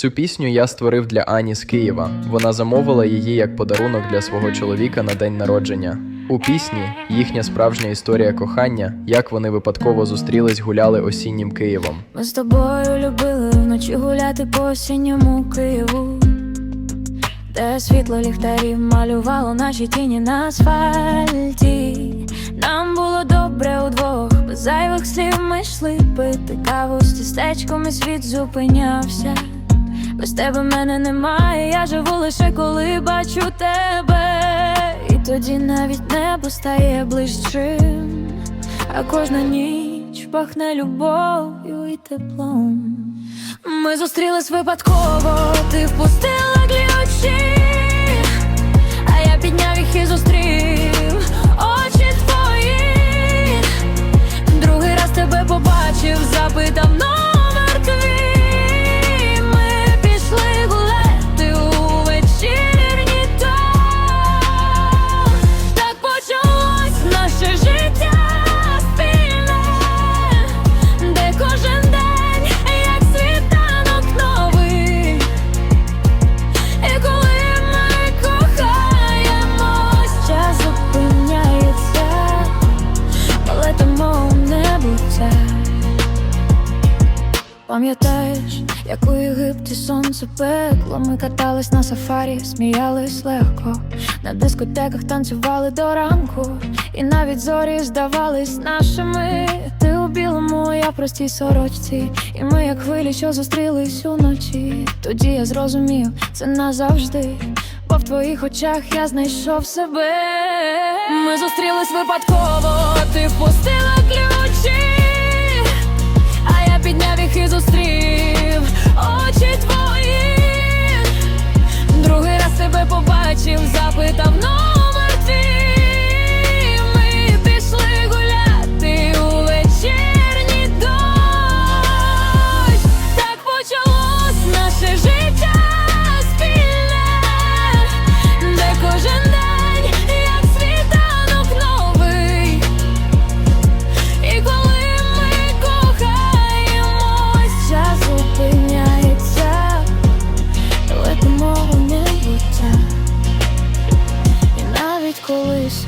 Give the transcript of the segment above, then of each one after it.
Цю пісню я створив для Ані з Києва. Вона замовила її як подарунок для свого чоловіка на день народження. У пісні їхня справжня історія кохання, як вони випадково зустрілись, гуляли осіннім Києвом. Ми з тобою любили вночі гуляти по осінньому Києву, де світло ліхтарів малювало наші тіні на асфальті. Нам було добре удвох, без зайвих слів ми йшли пити каву з тістечком і світ зупинявся. Без тебе мене немає, я живу лише коли бачу тебе. І тоді навіть небо стає ближчим, а кожна ніч пахне любов'ю і теплом. Ми зустрілись випадково, ти впустила ключі, а я підняв їх і зустрів небуття. Пам'ятаєш, як у Єгипті сонце пекло? Ми катались на сафарі, сміялись легко. На дискотеках танцювали до ранку. І навіть зорі здавались нашими. Ти у білому, я простій сорочці. І ми, як хвилі, що зустрілись уночі. Тоді я зрозумів, це назавжди. Бо в твоїх очах я знайшов себе. Ми зустрілись випадково, ти впустила ключі підняв їх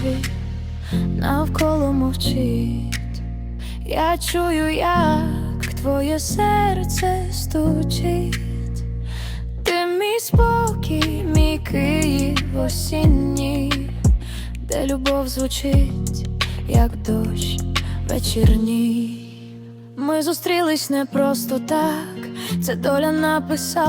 світ навколо мовчить, я чую, як твоє серце стучить. Ти мій спокій, мій Київ осінній, де любов звучить, як дощ вечірній. Ми зустрілись не просто так, це доля написала.